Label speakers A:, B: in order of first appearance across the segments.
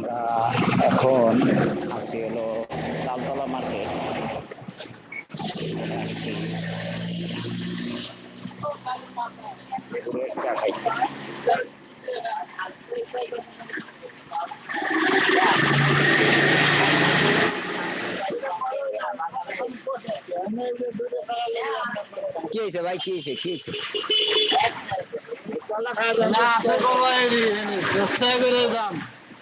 A: আমরা
B: এখন আছি হলো লালতলা মার্কেট ¿Qué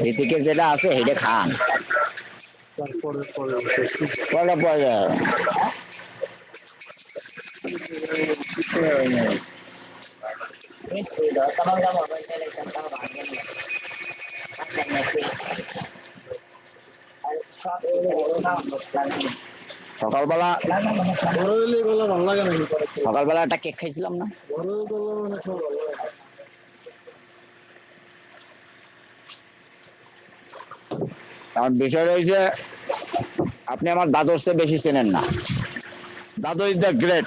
A: এদিকে যেটা আছে সেটা খান।
B: পরে
A: যায় সকালবেলা সকালবেলা একটা কেক খাইছিলাম না। কারণ বিষয় রয়েছে আপনি আমার দাদর চেয়ে বেশি চেনেন না Dadar is the great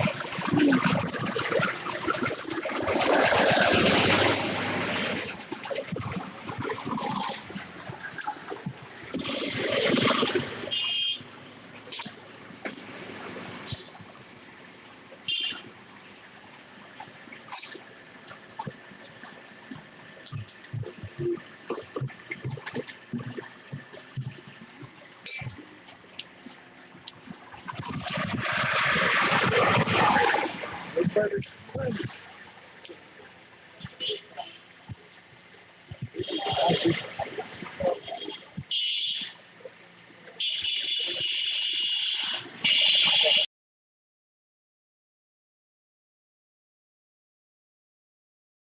A: Thank you. Thank you.